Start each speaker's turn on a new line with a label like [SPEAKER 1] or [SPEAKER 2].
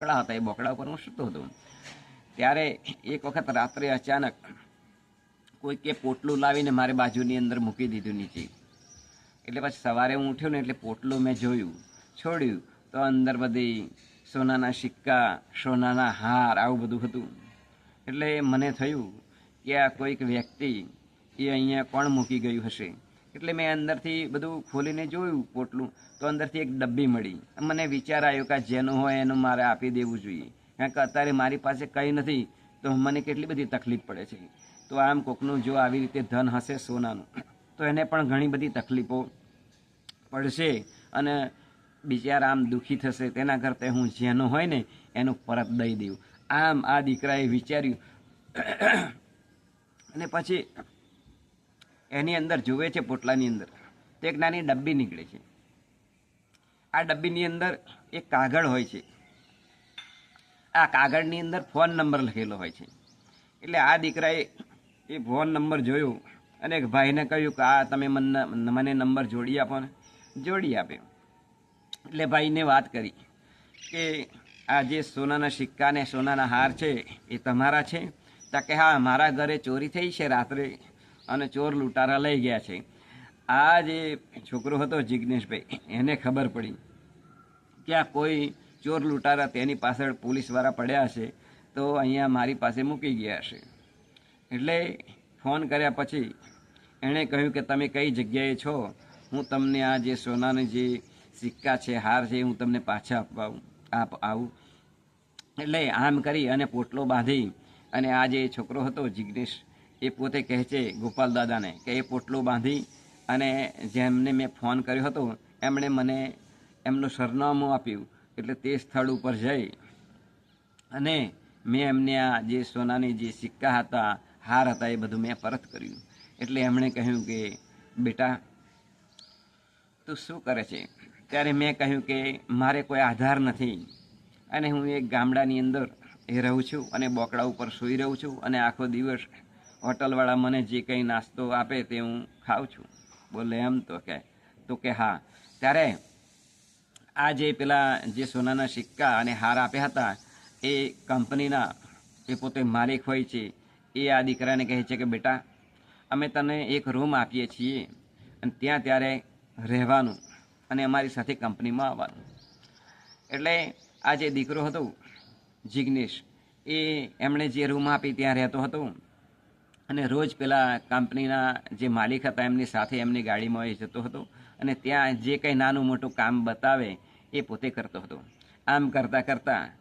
[SPEAKER 1] બોકડા હતા. એ બોકડા ઉપર હું સૂતો હતો. ત્યારે એક વખત રાત્રે અચાનક કોઈ કે પોટલું લાવીને મારી બાજુની અંદર મૂકી દીધું નીચે. એટલે પછી સવારે હું ઉઠ્યો ને એટલે પોટલું મેં જોયું, છોડ્યું. તો અંદર બધી સોનાના સિક્કા, સોનાના હાર, આવું બધું હતું. એટલે મને થયું કે આ કોઈક વ્યક્તિ એ અહીંયા કોણ મૂકી ગયું હશે? એટલે મેં અંદરથી બધું ખોલીને જોયું પોટલું, તો અંદરથી એક ડબ્બી મળી. મને વિચાર આવ્યો કે જેનું હોય એનું મારે આપી દેવું જોઈએ. કારણ કે અત્યારે મારી પાસે કંઈ નથી, તો મને કેટલી બધી તકલીફ પડે છે. તો આમ કોકનું જો આવી રીતે ધન હશે સોનાનું, તો એને પણ ઘણી બધી તકલીફો પડશે અને બિચારા આમ દુઃખી થશે. તેના કરતાં હું જેનું હોય ને, એનું પરત દઈ દઉં આમ આ દીકરાએ વિચાર્યું. અને પછી એની અંદર જુએ છે પોટલાની અંદર. તો એક નાની ડબ્બી નીકળે છે. આ ડબ્બીની અંદર એક કાગળ હોય છે. આ કાગળની અંદર ફોન નંબર લખેલો હોય છે. એટલે આ દીકરાએ એ ફોન નંબર જોયો અને એક ભાઈને કહ્યું કે આ તમે મને મને નંબર જોડી આપો ને. જોડી આપે એટલે ભાઈને વાત કરી કે આ જે સોનાના સિક્કા ને સોનાના હાર છે એ તમારા છે? તો કે હા, મારા ઘરે ચોરી થઈ છે રાત્રે. અને ચોર લૂંટારા લઈ ગયા છે. આ જે છોકરો હતો જિજ્ઞેશભાઈ એને ખબર પડી કે આ કોઈ ચોર લૂંટારા તેની પાછળ પોલીસવાળા પડ્યા હશે તો અહીંયા મારી પાસે મૂકી ગયા હશે. એટલે ફોન કર્યા પછી એણે કહ્યું કે તમે કઈ જગ્યાએ છો? હું તમને આ જે સોનાની જે સિક્કા છે, હાર છે, હું તમને પાછા આપવા આપ આવું. એટલે આમ કરી અને પોટલો બાંધી અને આ જે છોકરો હતો જિગ્નેશ એ પોતે કહે છે ગોપાલ દાદાને કે એ પોટલો બાંધી અને જેમને મેં ફોન કર્યો હતો, એમણે મને એમનું સરનામું આપ્યું. એટલે તે સ્થળ ઉપર જઈ અને મેં એમને આ જે સોનાની જે સિક્કા હતા, હાર હતા, એ બધું મેં પરત કર્યું. એટલે એમણે કહ્યું કે, બેટા, તું શું કરે છે? ત્યારે મેં કહ્યું કે, મારે કોઈ આધાર નથી અને હું એક ગામડાની અંદર એ રહું છું અને બોકડા ઉપર સૂઈ રહું છું અને આખો દિવસ હોટલવાળા મને જે કંઈ નાસ્તો આપે તે હું ખાઉં છું. બોલે એમ તો કે તો કે હા. ત્યારે આ જે પેલા જે સોનાના સિક્કા અને હાર આપ્યા હતા, એ કંપનીના એ પોતે માલિક હોય છે, એ આ દીકરાને કહે છે કે, બેટા, અમે તને એક રૂમ આપીએ છીએ અને ત્યાં ત્યારે રહેવાનું અને અમારી સાથે કંપનીમાં આવવાનું. એટલે આ જે દીકરો હતો, જિગ્નેશ, એ એમણે જે રૂમ આપી ત્યાં રહેતો હતો અને રોજ પેલા કંપનીના જે માલિક હતા, એમની સાથે એમની ગાડીમાં એ જતો હતો અને ત્યાં જે કંઈ નાનું મોટું કામ બતાવે એ પોતે કરતો હતો. આમ કરતાં કરતાં